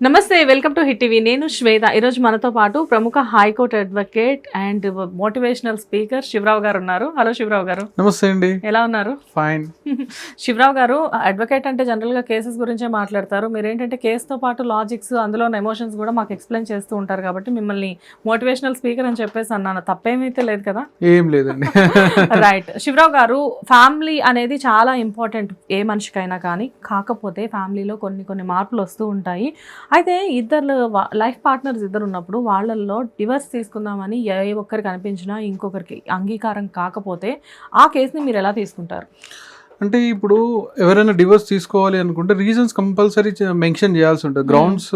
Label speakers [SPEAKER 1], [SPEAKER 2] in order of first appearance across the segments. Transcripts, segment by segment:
[SPEAKER 1] నమస్తే welcome to hit TV. నేను శ్వేత. ఈరోజు మనతో పాటు ప్రముఖ high court advocate and motivational speaker Sivarao గారు ఉన్నారు. హలో శివరావు గారు.
[SPEAKER 2] నమస్తే అండి.
[SPEAKER 1] ఎలా ఉన్నారు?
[SPEAKER 2] ఫైన్
[SPEAKER 1] శివరావు గారు అడ్వకేట్ అంటే జనరల్గా కేసెస్ గురించే మాట్లాడతారు. మీరు ఏంటంటే కేసుతో పాటు లాజిక్స్ అందులో ఎమోషన్స్ కూడా మాకు ఎక్స్ప్లెయిన్ చేస్తూ ఉంటారు కాబట్టి మిమ్మల్ని మోటివేషనల్ స్పీకర్ అని చెప్పేసి అన్నాను. తప్పేమైతే లేదు కదా?
[SPEAKER 2] ఏం లేదండి.
[SPEAKER 1] రైట్ శివరావు గారు ఫ్యామిలీ అనేది చాలా ఇంపార్టెంట్ ఏ మనిషికైనా కానీ కాకపోతే ఫ్యామిలీలో కొన్ని కొన్ని మార్పులు వస్తూ ఉంటాయి. అయితే ఇద్దరు లైఫ్ పార్ట్నర్స్ ఇద్దరు ఉన్నప్పుడు వాళ్ళల్లో డివర్స్ తీసుకుందామని ఏ ఒక్కరికి అనిపించినా ఇంకొకరికి అంగీకారం కాకపోతే ఆ కేసుని మీరు ఎలా తీసుకుంటారు?
[SPEAKER 2] అంటే ఇప్పుడు ఎవరైనా డివోర్స్ తీసుకోవాలి అనుకుంటే రీజన్స్ కంపల్సరీ మెన్షన్ చేయాల్సి ఉంటుంది. గ్రౌండ్స్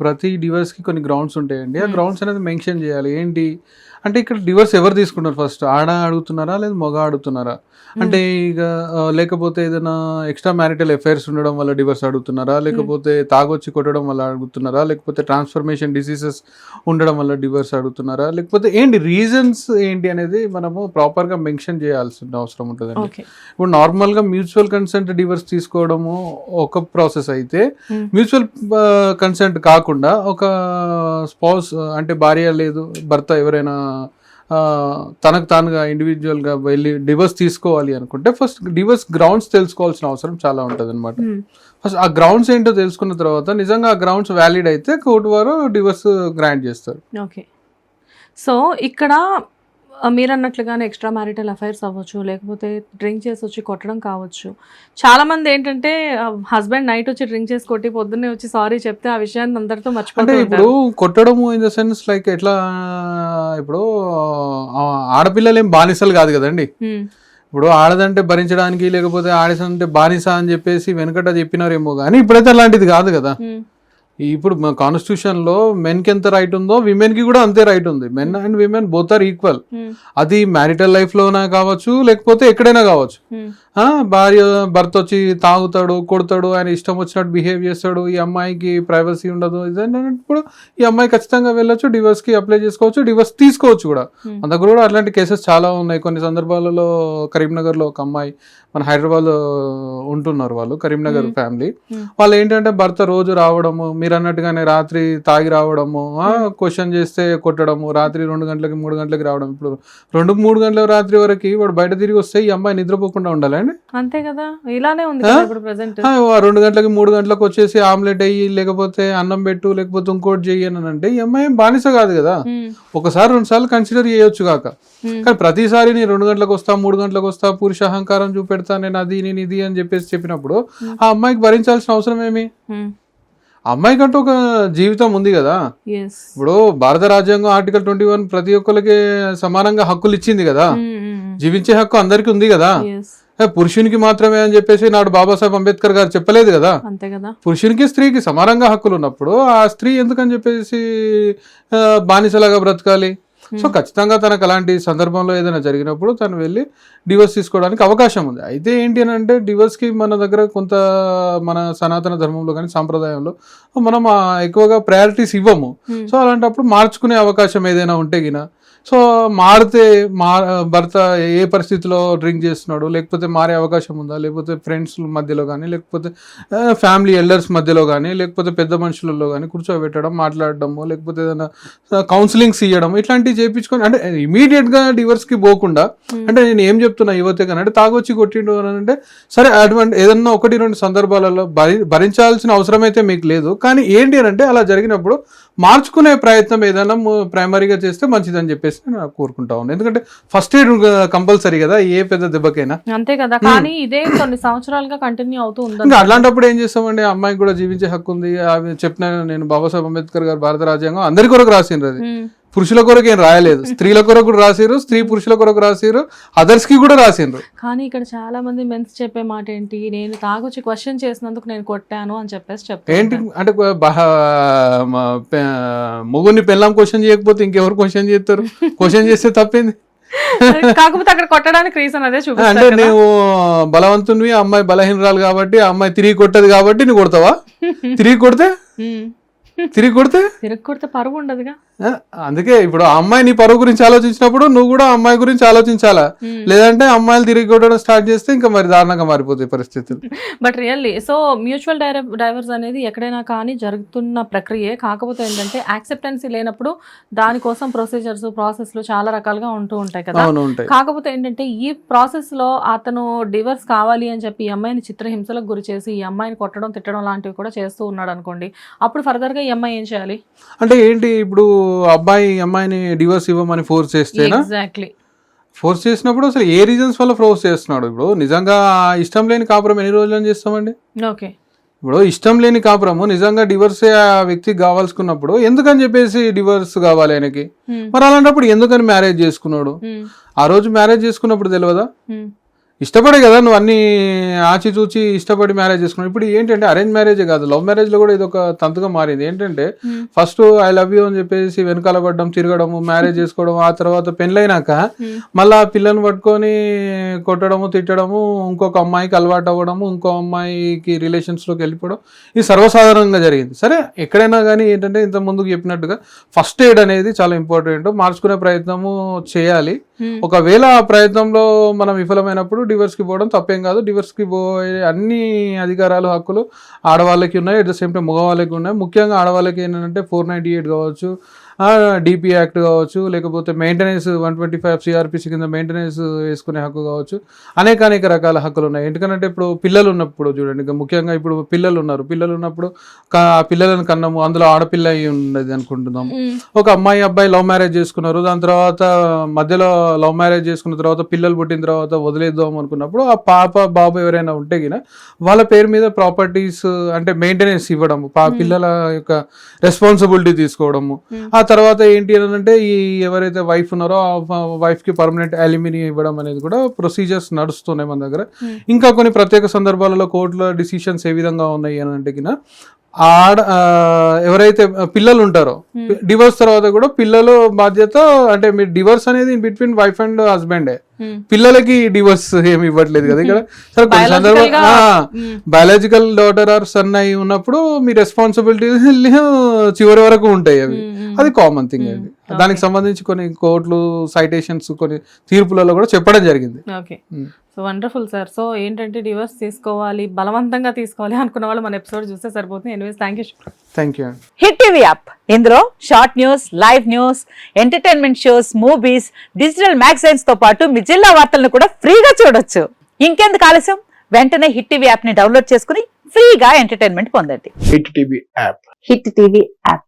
[SPEAKER 2] ప్రతి divorce కి కొన్ని గ్రౌండ్స్ ఉంటాయండి. ఆ
[SPEAKER 1] Hmm.
[SPEAKER 2] గ్రౌండ్స్ అనేది మెన్షన్ చేయాలి. ఏంటి? అంటే ఇక్కడ డివోర్స్ ఎవరు తీసుకుంటారు ఫస్ట్ ఆడ అడుగుతున్నారా లేదా మగ అడుగుతున్నారా? అంటే ఇక లేకపోతే ఏదైనా ఎక్స్ట్రా మ్యారిటల్ అఫైర్స్ ఉండడం వల్ల డివోర్స్ అడుగుతున్నారా? లేకపోతే తాగొచ్చి కొట్టడం వల్ల అడుగుతున్నారా? లేకపోతే ట్రాన్స్ఫర్మేషన్ డిసీజెస్ ఉండడం వల్ల డివోర్స్ అడుగుతున్నారా? లేకపోతే ఏంటి రీజన్స్ ఏంటి అనేది మనము ప్రాపర్గా మెన్షన్ చేయాల్సిన అవసరం ఉంటుందండి. ఇప్పుడు నార్మల్గా మ్యూచువల్ కన్సెంట్ డివర్స్ తీసుకోవడము ఒక ప్రాసెస్ అయితే
[SPEAKER 1] Hmm.
[SPEAKER 2] మ్యూచువల్ కన్సెంట్ కాకుండా ఒక స్పౌస్ అంటే భార్య లేదు భర్త ఎవరైనా తనకు తానుగా ఇండివిజువల్గా వెళ్ళి డివర్స్ తీసుకోవాలి అనుకుంటే ఫస్ట్ డివర్స్ గ్రౌండ్స్ తెలుసుకోవాల్సిన అవసరం చాలా ఉంటుంది అనమాట ఫస్ట్ ఆ గ్రౌండ్స్ ఏంటో తెలుసుకున్న తర్వాత నిజంగా ఆ గ్రౌండ్స్ వ్యాలిడ్ అయితే కోర్టు వారు డివర్స్ గ్రాంట్ చేస్తారు.
[SPEAKER 1] ఓకే సో ఇక్కడ మీరు అన్నట్లుగానే ఎక్స్ట్రా మ్యారిటల్ అఫైర్స్ అవ్వచ్చు లేకపోతే డ్రింక్ చేసి వచ్చి కొట్టడం కావచ్చు. చాలా మంది ఏంటంటే హస్బెండ్ నైట్ వచ్చి డ్రింక్ చేసి కొట్టి పొద్దున్నే వచ్చి సారీ చెప్తే ఆ విషయాన్ని అందరితో మర్చిపోతూ
[SPEAKER 2] ఇప్పుడు
[SPEAKER 1] ఉంటారు.
[SPEAKER 2] కొట్టడము ఇన్ ద సెన్స్ లైక్ ఎట్లా ఇప్పుడు ఆడపిల్లలు ఏం బానిసలు కాదు కదండి. ఇప్పుడు ఆడదంటే భరించడానికి లేకపోతే ఆడసంటే బానిస అని చెప్పేసి వెనకట చెప్పినారేమో కానీ ఇప్పుడైతే అలాంటిది కాదు కదా. ఇప్పుడు మన కాన్స్టిట్యూషన్లో మెన్కి ఎంత రైట్ ఉందో విమెన్కి కూడా అంతే రైట్ ఉంది. Men and women both are equal అది మ్యారిటల్ లైఫ్ లోనా కావచ్చు లేకపోతే ఎక్కడైనా కావచ్చు. ఆ, భార్య భర్త వచ్చి తాగుతాడు కొడతాడు ఆయన ఇష్టం వచ్చినట్టు బిహేవ్ చేస్తాడు. ఈ అమ్మాయికి ప్రైవసీ ఉండదు. ఇదన్నప్పుడు ఈ అమ్మాయి ఖచ్చితంగా వెళ్ళొచ్చు డివర్స్కి అప్లై చేసుకోవచ్చు డివర్స్ తీసుకోవచ్చు కూడా. మన దగ్గర కూడా అట్లాంటి కేసెస్ చాలా ఉన్నాయి. కొన్ని సందర్భాలలో కరీంనగర్లో ఒక అమ్మాయి మన హైదరాబాద్ ఉంటున్నారు వాళ్ళు కరీంనగర్. ఫ్యామిలీ. వాళ్ళు ఏంటంటే భర్త రోజు రావడము మీరు అన్నట్టుగానే రాత్రి తాగి రావడము క్వశ్చన్ చేస్తే కొట్టడము రాత్రి రెండు గంటలకి మూడు గంటలకి రావడం. ఇప్పుడు రెండు మూడు గంటల రాత్రి వరకు వాడు బయట తిరిగి వస్తే ఈ అమ్మాయి నిద్రపోకుండా ఉండాలండి
[SPEAKER 1] అంతే కదా. ఇలానే ఉంది ఇప్పుడు ప్రెసెంట్
[SPEAKER 2] రెండు గంటలకి మూడు గంటలకు వచ్చేసి ఆమ్లెట్ అయ్యి లేకపోతే అన్నం పెట్టు లేకపోతే ఇంకోటి చెయ్యి అని అంటే ఈ అమ్మాయి బానిస కాదు కదా. ఒకసారి రెండు సార్లు కన్సిడర్ చేయొచ్చు కాక. కానీ ప్రతిసారి నేను రెండు గంటలకు వస్తా మూడు గంటలకు వస్తా పురుష అహంకారం చూపెడతా నేను అది నేను ఇది అని చెప్పేసి చెప్పినప్పుడు ఆ అమ్మాయికి భరించాల్సిన అవసరం ఏమి? ఆ అమ్మాయికంటూ ఒక జీవితం ఉంది కదా. ఇప్పుడు భారత రాజ్యాంగం ఆర్టికల్ ట్వంటీ వన్ ప్రతి ఒక్కరికి సమానంగా హక్కులు ఇచ్చింది కదా. జీవించే హక్కు అందరికీ ఉంది కదా. పురుషునికి మాత్రమే అని చెప్పేసి నాడు బాబాసాహెబ్ అంబేద్కర్ గారు చెప్పలేదు కదా?
[SPEAKER 1] అంతే కదా.
[SPEAKER 2] పురుషునికి స్త్రీకి సమానంగా హక్కులు ఉన్నప్పుడు ఆ స్త్రీ ఎందుకని చెప్పేసి బానిసలాగా బ్రతకాలి? సో ఖచ్చితంగా తనకు అలాంటి సందర్భంలో ఏదైనా జరిగినప్పుడు తను వెళ్ళి డివోర్స్ తీసుకోవడానికి అవకాశం ఉంది. అయితే ఏంటి అని అంటే డివోర్స్కి మన దగ్గర కొంత మన సనాతన ధర్మంలో కానీ సాంప్రదాయంలో మనం ఎక్కువగా ప్రయారిటీస్ ఇవ్వము. సో అలాంటప్పుడు మార్చుకునే అవకాశం ఏదైనా ఉంటే గిన సో మారితే మా భర్త ఏ పరిస్థితిలో డ్రింక్ చేస్తున్నాడు? లేకపోతే మారే అవకాశం ఉందా? లేకపోతే ఫ్రెండ్స్ మధ్యలో కానీ లేకపోతే ఫ్యామిలీ ఎల్డర్స్ మధ్యలో కానీ లేకపోతే పెద్ద మనుషులలో కానీ కూర్చోబెట్టడం మాట్లాడడము లేకపోతే ఏదైనా కౌన్సిలింగ్స్ ఇవ్వడం ఇట్లాంటివి చేయించుకొని అంటే ఇమీడియట్గా డివర్స్కి పోకుండా అంటే నేను ఏం చెప్తున్నా యువతే కానీ అంటే తాగొచ్చి కొట్టిండు అని అంటే సరే అటువంటి ఏదన్నా ఒకటి రెండు సందర్భాలలో భరి భరించాల్సిన అవసరం అయితే మీకు లేదు. కానీ ఏంటి అని అంటే అలా జరిగినప్పుడు మార్చుకునే ప్రయత్నం ఏదైనా ప్రైమరీగా చేస్తే మంచిదని చెప్పేసి నేను కోరుకుంటా ఉన్నాను ఎందుకంటే ఫస్ట్ ఎయిడ్ కంపల్సరీ కదా ఏ పెద్ద దెబ్బకైనా.
[SPEAKER 1] అంతే కదా కానీ ఇదే కొన్ని సంవత్సరాలుగా కంటిన్యూ అవుతూ
[SPEAKER 2] ఇంకా
[SPEAKER 1] ఉందా
[SPEAKER 2] అట్లాంటప్పుడు ఏం చేస్తామండి? అమ్మాయికి కూడా జీవించే హక్కు ఉంది. అవి చెప్పిన నేను బాబాసాహెబ్ అంబేద్కర్ గారు భారత రాజ్యాంగం అందరి కొరకు రాసిండ్రు అది. పురుషుల కొరకు ఏం రాయలేదు. స్త్రీల కొరకు కూడా రాసిరు స్త్రీ పురుషుల కొరకు రాసిరు అదర్స్కి కూడా రాసిండ్రు
[SPEAKER 1] కానీ ఇక్కడ చాలా మంది మెన్స్ చెప్పే మాట ఏంటి? నేను తాగొచ్చి క్వశ్చన్ చేసినందుకు నేను కొట్టాను అని చెప్పేసి
[SPEAKER 2] ఏంటి?
[SPEAKER 1] చెప్తాను
[SPEAKER 2] అంటే కొ- బహ- మా పె- మొగుడిని పెళ్ళాం క్వశ్చన్ చేయకపోతే ఇంకెవరు క్వశ్చన్ చేస్తారు? క్వశ్చన్ చేస్తే తప్పింది?
[SPEAKER 1] కాకపోతే అక్కడ కొట్టడానికి రీజన్ అదే
[SPEAKER 2] అంటే
[SPEAKER 1] చూపిస్తారు కదా.
[SPEAKER 2] నువ్వు బలవంతునివి అమ్మాయి బలహీనరాలు కాబట్టి అమ్మాయి తిరిగి కొట్టదు కాబట్టి నువ్వు కొడతావా? తిరిగి కొడితే. తిరిగి కొడితే
[SPEAKER 1] తిరిగి కొడితే పరువు ఉండదుగా.
[SPEAKER 2] అందుకే ఇప్పుడు ఆ అమ్మాయి నీ పరువు గురించి ఆలోచించినప్పుడు నువ్వు కూడా అమ్మాయి గురించి ఆలోచించాలా. లేదంటే అమ్మాయిలు తిరిగి కొట్టడం స్టార్ట్ చేస్తే ఇంకా మరి దారుణంగా మారిపోతాయి పరిస్థితులు.
[SPEAKER 1] But really so mutual divorce అనేది ఎక్కడైనా కానీ జరుగుతున్న ప్రక్రియే. కాకపోతే ఏంటంటే యాక్సెప్టెన్సీ లేనప్పుడు దానికోసం ప్రొసీజర్స్ ప్రాసెస్లు చాలా రకాలుగా ఉంటూ ఉంటాయి కదా. కాకపోతే ఏంటంటే ఈ ప్రాసెస్లో అతను డివర్స్ కావాలి అని చెప్పి ఈ అమ్మాయిని చిత్రహింసలకు గురి చేసి ఈ అమ్మాయిని కొట్టడం తిట్టడం లాంటివి కూడా చేస్తూ ఉన్నాడు అనుకోండి. అప్పుడు ఫర్దర్గా ఈ అమ్మాయి ఏం చేయాలి?
[SPEAKER 2] అంటే ఏంటి ఇప్పుడు అబ్బాయి అమ్మాయిని డివోర్స్ ఇవ్వమని ఫోర్స్ చేస్తేనా?
[SPEAKER 1] ఎగ్జాక్ట్లీ
[SPEAKER 2] ఫోర్స్ చేసినప్పుడు అసలు ఏ రీజన్స్ వల్ల ఫోర్స్ చేస్తున్నాడు? ఇప్పుడు నిజంగా ఇష్టం లేని కాపురం ఎన్ని రోజులని చేస్తామండి?
[SPEAKER 1] ఓకే
[SPEAKER 2] ఇప్పుడు ఇష్టం లేని కాపురము నిజంగా డివోర్స్ ఆ వ్యక్తికి కావాల్సుకున్నప్పుడు ఎందుకని చెప్పేసి డివోర్స్ కావాలి ఆయనకి? మరి అలాంటప్పుడు ఎందుకని మ్యారేజ్ చేసుకున్నాడు? ఆ రోజు మ్యారేజ్ చేసుకున్నప్పుడు తెలియదా ఇష్టపడే కదా నువ్వు అన్ని ఆచి చూచి ఇష్టపడి మ్యారేజ్ చేసుకున్నావు. ఇప్పుడు ఏంటంటే అరేంజ్ మ్యారేజ్ కాదు లవ్ మ్యారేజ్లో కూడా ఇది ఒక తంతుగా మారింది. ఏంటంటే ఫస్ట్ ఐ లవ్ యూ అని చెప్పేసి వెనకాల పడడం తిరగడము మ్యారేజ్ చేసుకోవడం ఆ తర్వాత పెళ్ళైనాక మళ్ళీ ఆ పిల్లని పట్టుకొని కొట్టడము తిట్టడము ఇంకొక అమ్మాయికి అలవాటు అవ్వడము ఇంకో అమ్మాయికి రిలేషన్స్లోకి వెళ్ళిపోవడం ఇది సర్వసాధారణంగా జరిగింది. సరే ఎక్కడైనా కానీ ఏంటంటే ఇంత ముందుకు చెప్పినట్టుగా ఫస్ట్ ఎయిడ్ అనేది చాలా ఇంపార్టెంట్. మార్చుకునే ప్రయత్నము చేయాలి. ఒకవేళ ఆ ప్రయత్నంలో మనం విఫలమైనప్పుడు డివర్స్కి పోవడం తప్పేం కాదు. డివర్స్కి పోయే అన్ని అధికారాలు హక్కులు ఆడవాళ్ళకి ఉన్నాయి. అట్ ద సేమ్ టైం మగవాళ్ళకి ఉన్నాయి. ముఖ్యంగా ఆడవాళ్ళకి ఏంటంటే ఫోర్ నైంటీ ఎయిట్ కావచ్చు డిపి యాక్ట్ కావచ్చు లేకపోతే maintenance one twenty five CRPC కింద మెయింటెనెన్స్ వేసుకునే హక్కు కావచ్చు. అనేక అనేక రకాల హక్కులు ఉన్నాయి ఎందుకంటే ఇప్పుడు పిల్లలు ఉన్నప్పుడు చూడండి ఇంకా ముఖ్యంగా ఇప్పుడు పిల్లలు ఉన్నారు పిల్లలు ఉన్నప్పుడు పిల్లలను కన్నాము అందులో ఆడపిల్ల అయి ఉన్నది అనుకుంటున్నాము ఒక అమ్మాయి అబ్బాయి లవ్ మ్యారేజ్ చేసుకున్నారు. దాని తర్వాత మధ్యలో లవ్ మ్యారేజ్ చేసుకున్న తర్వాత పిల్లలు పుట్టిన తర్వాత వదిలేద్దాం అనుకున్నప్పుడు ఆ పాప బాబు ఎవరైనా ఉంటే గిన వాళ్ళ పేరు మీద ప్రాపర్టీస్ అంటే మెయింటెనెన్స్ ఇవ్వడము పిల్లల యొక్క రెస్పాన్సిబిలిటీ తీసుకోవడము. ఆ తర్వాత ఏంటి అని అంటే ఈ ఎవరైతే వైఫ్ ఉన్నారో ఆ వైఫ్కి పర్మనెంట్ అల్యూమినియం ఇవ్వడం అనేది కూడా ప్రొసీజర్స్ నడుస్తున్నాయి మన దగ్గర. ఇంకా కొన్ని ప్రత్యేక సందర్భాలలో కోర్టులో డిసిషన్స్ ఏ విధంగా ఉన్నాయి అని అంటే ఆడ ఎవరైతే పిల్లలు ఉంటారో డివోర్స్ తర్వాత కూడా పిల్లలు బాధ్యత అంటే మీరు డివోర్స్ అనేది బిట్వీన్ వైఫ్ అండ్ హస్బెండ్ పిల్లలకి డివోర్స్ ఏమి ఇవ్వట్లేదు కదా ఇక్కడ. సరే కొన్ని సందర్భాలు బయాలజికల్ డాటర్ ఆర్ సన్ అయి ఉన్నప్పుడు మీ రెస్పాన్సిబిలిటీ చివరి వరకు ఉంటాయి అవి. అది కామన్ థింగ్ అండి. దానికి సంబంధించి కొన్ని కోర్టులు సైటేషన్స్ కొన్ని తీర్పులలో కూడా చెప్పడం జరిగింది.
[SPEAKER 1] Okay so wonderful sir so ఏంటంటే డివర్స్ తీసుకోవాలి బలవంతంగా తీసుకోవాలి అనుకున్న వాళ్ళు మన ఎపిసోడ్ చూస్తే సరిపోతుంది. Anyways thank you
[SPEAKER 2] thank you
[SPEAKER 3] hit TV app ఇందులో short news live news entertainment shows movies digital మ్యాగజైన్స్తో పాటు మీ జిల్లా వార్తలను కూడా ఫ్రీగా చూడొచ్చు. ఇంకెందుకు ఆలస్యం? వెంటనే హిట్ టీవీ యాప్ని డౌన్లోడ్ చేసుకుని ఫ్రీగా ఎంటర్టైన్మెంట్ పొందండి.
[SPEAKER 4] Hit TV app
[SPEAKER 3] hit TV app